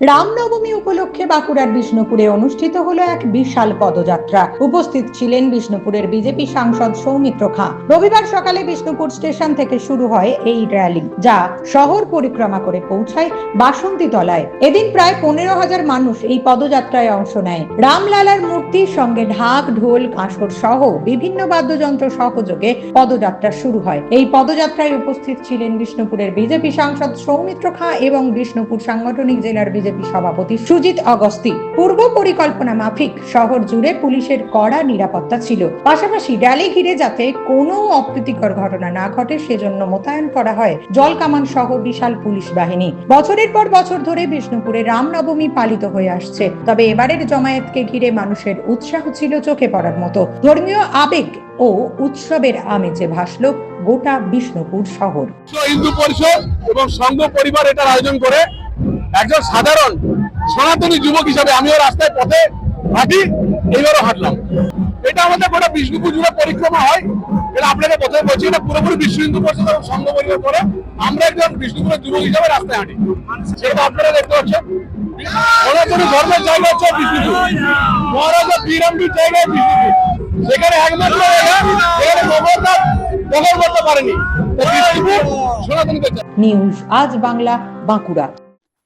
রামনবমী উপলক্ষে বাঁকুড়ার বিষ্ণুপুরে অনুষ্ঠিত হলো এক বিশাল পদযাত্রা। উপস্থিত ছিলেন বিষ্ণুপুরের বিজেপি সাংসদ সৌমিত্র খাঁ। রবিবার সকালে বিষ্ণুপুর স্টেশন থেকে শুরু হয় এই র্যালি, যা শহর পরিক্রমা করে পৌঁছায় বাসন্তী তলায় এদিন প্রায় পনেরো হাজার মানুষ এই পদযাত্রায় অংশ নেয়। রামলালার মূর্তির সঙ্গে ঢাক, ঢোল, কাঁসর সহ বিভিন্ন বাদ্যযন্ত্র সহযোগে পদযাত্রা শুরু হয়। এই পদযাত্রায় উপস্থিত ছিলেন বিষ্ণুপুরের বিজেপি সাংসদ সৌমিত্র খাঁ এবং বিষ্ণুপুর সাংগঠনিক জেলার বিজেপি সভাপতি সুজিত অগস্তি পূর্ব পরিকল্পনা মাফিক শহর জুড়ে পুলিশের কড়া নিরাপত্তা ছিল। পাশাপাশি র্যালি ঘিরে যাতে কোনো অপ্রীতিকর ঘটনা না ঘটে, সেজন্য মোতায়েন করা হয় জল কামান সহ বিশাল পুলিশ বাহিনী। বছরের পর বছর ধরে বিষ্ণুপুরে রামনবমী পালিত হয়ে আসছে। তবে এবারের জমায়েতকে ঘিরে মানুষের উৎসাহ ছিল চোখে পড়ার মতো। ধর্মীয় আবেগ ও উৎসবের আমেজে ভাসল গোটা বিষ্ণুপুর শহর। হিন্দু পরিষদ এবং সংঘ পরিবার এটার আয়োজন করে একজন সাধারণ সনাতনী যুবক হিসাবে আমিও রাস্তায় পথে হাঁটি, এইবারও হাঁটলাম। এটা আমাদের গোটা বিষ্ণুপুর জুড়ে পরিক্রমা হয়। এটা আপনাকে প্রথমে বলছি, এটা পুরোপুরি বিশ্ব হিন্দু পরিষদ এবং সংঘ পরিবার করে আমরা একজন বিষ্ণুপুরের যুবক হিসাবে রাস্তায় হাঁটি। সেটা আপনারা দেখতে পাচ্ছেন। সনাতনী ধর্মের জায়গা হচ্ছে বিষ্ণুপুর। মহারাজা বীরাম্বির জায়গা বিষ্ণুপুর। সেখানে একমাত্র যেখানে গোবরনাথ দখল করতে পারেনি। বিষ্ণুপুর সনাতনীদের নিউজ, আজ বাংলা, বাঁকুড়া।